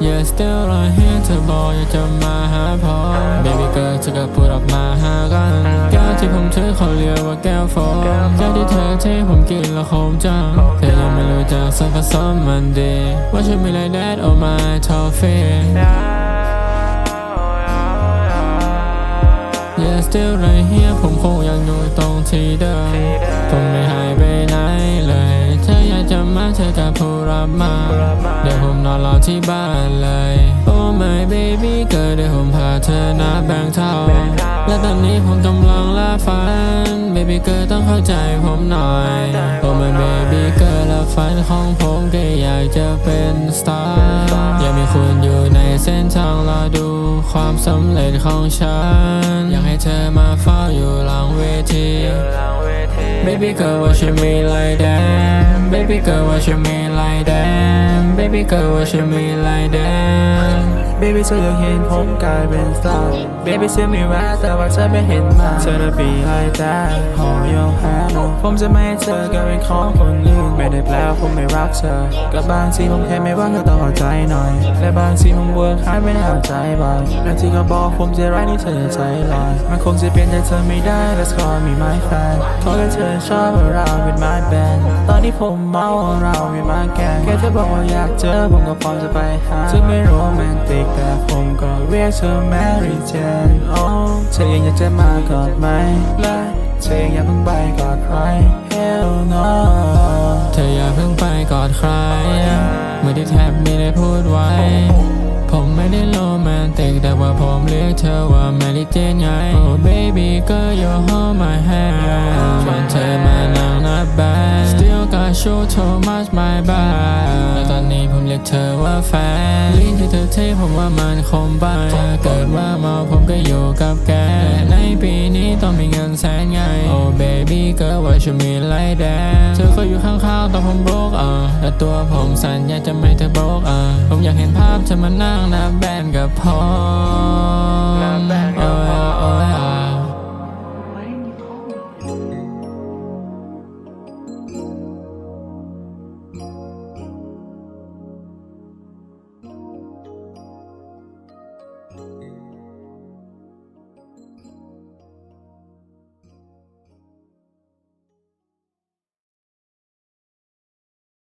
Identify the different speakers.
Speaker 1: Yeah still right here เธอบอกอยากจะมาหาพอ Baby girl เธอก็พูดออกมาหากันแก้วที่ผมถือเขาเรียกว่าแก้วโฟมแก้วที่เธอเทผมกินแล้วคมจังเธอยังไม่รู้จักส่วนผสมมันดีว่าฉันไม่ like that oh my toffee Yeah still right here ผมคงยังอยู่ตรงที่เดิมผมไม่หายไปไหนเลย เธออยากจะมาเธอก็พูด รับมา เดี๋ยวผมนอนรอที่บ้านเลย Oh my baby เกิดเดี๋ยวผมพาเธอนับแบงเท่า และตอนนี้ผมกำลังล่าฝัน Baby เกิดต้องเข้าใจผมหน่อย Oh my baby เกิดละฝันของผมก็อยากจะเป็นสตาร์อยากมีคุณอยู่ในเส้นทางรอดูความสำเร็จของฉัน อยากให้เธอมาเฝ้าอยู่หลังเวที Baby girl what you mean like that? Baby girl what you mean like that? Baby girl what you mean like that
Speaker 2: Baby เธออยากเห็นผมกลายเป็นสตาร์ Baby เธอมีแววแต่ว่าเธอไม่เห็นมาเธอจะปีไล่แต่หอโยงหาหนูผมจะไม่ให้เธอกลายเป็นของคนอื่นไม่ได้แปลว่าผมไม่รักเธอกับบางทีผมแค่ไม่ว่างก็ต้องเข้าใจหน่อยและบางทีผมเวิร์กฮาร์ดไม่ได้เอาใจบ่อยบางทีก็บอกผมจะร้ายนี่เธอจะใจลอยมันคงจะเปลี่ยนใจเธอไม่ได้ Let's call me my fan ขอแค่เธอชอบเรา with my band ตอนนี้ผมเมาเรา with my gang แค่เธอบอกว่าอยากเจอผมก็พร้อมจะไปหาถึงไม่โรแมนติกแต่ผมก็เรียกเธอ Mary Jane โอ้เธอยังอยากจะมากอดไหมและเธอยังอยากเพิ่งไปกอดใคร Hell no
Speaker 1: เธออย่าเพิ่งไปกอดใครเมื่อที่แทบไม่ได้พูดไว้ ผมไม่ได้โรแมนติกแต่ว่าผมเรียกเธอว่าแมรี่เจนไง Oh baby girl you hold my hand ชวนเธอมานั่งนับแบน Still got show too much my bad และตอนนี้ผมเรียกเธอว่าแฟนลิ้นที่เธอเทผมว่ามันคมไปถ้าเกิดว่าเมาผมก็อยู่กับแก ในปีนี้ต้องมีเงินแสนไง Oh baby girl what you mean like that เธอเคยอยู่ข้างๆตอนผมโบรกอะและตัวผมสั่นอยาจะไม่เธอโบรกอะผมอยากเห็นภาพเธอมานั่งนับแบนกับพ่อ